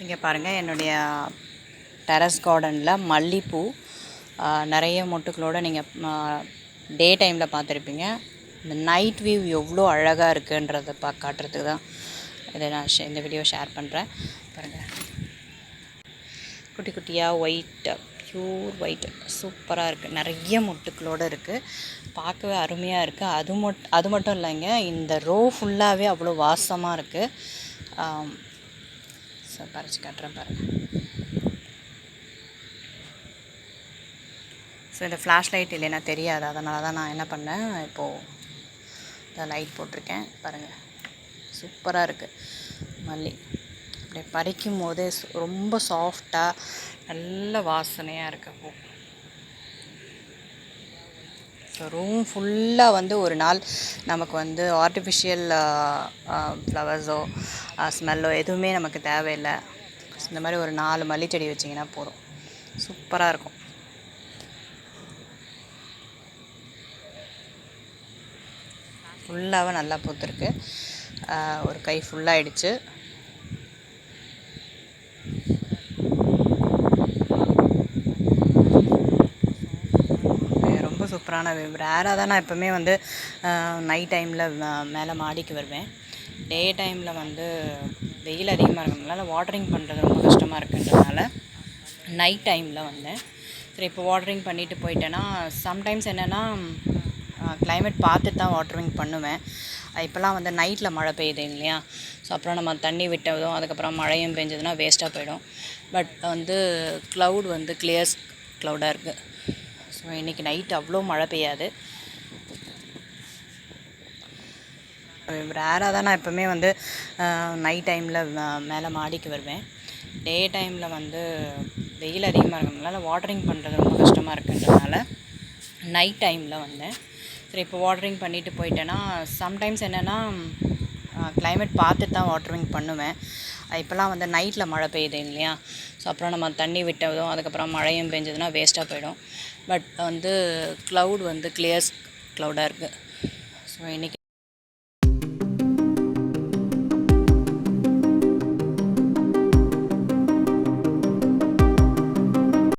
இங்கே பாருங்கள் என்னுடைய டெரஸ் கார்டனில் மல்லிப்பூ. நிறைய மொட்டுக்களோடு நீங்கள் டே டைமில் பார்த்துருப்பீங்க. இந்த நைட் வியூ எவ்வளோ அழகாக இருக்குன்றதை பா காட்டுறதுக்கு தான் இதை நான் ஷே- இந்த வீடியோ ஷேர் பண்ணுறேன் பாருங்கள் குட்டி குட்டியாக ஒயிட்டு ப்யூர் ஒயிட் சூப்பராக இருக்குது நிறைய மொட்டுக்களோடு இருக்குது பார்க்கவே அருமையாக இருக்குது அது மட் அது மட்டும் இல்லைங்க இந்த ரோ ஃபுல்லாகவே அவ்வளோ வாசமாக இருக்குது சார் பறிச்சு காட்டுறேன் பாருங்கள் ஸோ இந்த ஃப்ளாஷ் லைட் இல்லைன்னா தெரியாது. அதனால தான் நான் என்ன பண்ணேன் இப்போது இந்த லைட் போட்டிருக்கேன். பாருங்கள் சூப்பராக இருக்குது மல்லி. அப்படியே பறிக்கும் போதே ரொம்ப சாஃப்டாக நல்ல வாசனையாக இருக்குது பூ ரூம் ஃபுல்லாக வந்து ஒரு நாள் நமக்கு வந்து ஆர்டிஃபிஷியல் ஃப்ளவர்ஸோ ஸ்மெல்லோ எதுவுமே நமக்கு தேவையில்லை. இந்த மாதிரி ஒரு நாலு மல்லி செடி வச்சிங்கன்னா போதும். சூப்பராக இருக்கும். ஃபுல்லாகவே நல்லா பூத்துருக்கு. ஒரு கை ஃபுல்லாகிடுச்சு சூப்பரான சூப்பரான ரேராக தான் நான் எப்போவுமே வந்து நைட் டைமில் மேலே மாடிக்கு வருவேன். டே டைமில் வந்து வெயில் அதிகமாக இருக்கிறதுனால வாட்டரிங் பண்ணுறது ரொம்ப கஷ்டமாக இருக்குன்றதுனால நைட் டைமில் வந்தேன். சரி இப்போ வாட்டரிங் பண்ணிவிட்டு போயிட்டேன்னா சம்டைம்ஸ் என்னென்னா கிளைமேட் பார்த்துட்டு தான் வாட்டரிங் பண்ணுவேன். இப்போல்லாம் வந்து நைட்டில் மழை பெய்யுது இல்லையா? ஸோ அப்புறம் நம்ம தண்ணி விட்டதும் அதுக்கப்புறம் மழையும் பெஞ்சதுன்னா வேஸ்ட்டாக போயிடும். பட் வந்து க்ளவுட் வந்து கிளியர்ஸ் க்ளவுடாக இருக்குது ஸோ இன்றைக்கி நைட் அவ்வளோ மழை பெய்யாது. ரேராக தான் நான் எப்போவுமே வந்து நைட் டைமில் மேலே மாடிக்கு வருவேன். டே டைமில் வந்து வெயில் அதிகமாக இருக்கிறதுனால வாட்டரிங் பண்ணுறது ரொம்ப கஷ்டமாக இருக்குன்றதுனால நைட் டைமில் வந்தேன். சரி இப்போ வாட்டரிங் பண்ணிவிட்டு போயிட்டேன்னா சம்டைம்ஸ் என்னென்னா கிளைமேட் பார்த்துட்டு தான் வாட்டரிங் பண்ணுவேன். இப்போலாம் இப்போல்லாம் வந்து நைட்டில் மழை பெய்யுது இல்லையா? ஸோ அப்புறம் நம்ம தண்ணி விட்டதும் அதுக்கப்புறம் மழையும் பெஞ்சதுன்னா வேஸ்ட்டாக போயிடும். பட் வந்து க்ளவுட் வந்து கிளியர்ஸ் க்ளவுடாக இருக்குது ஸோ இன்றைக்கி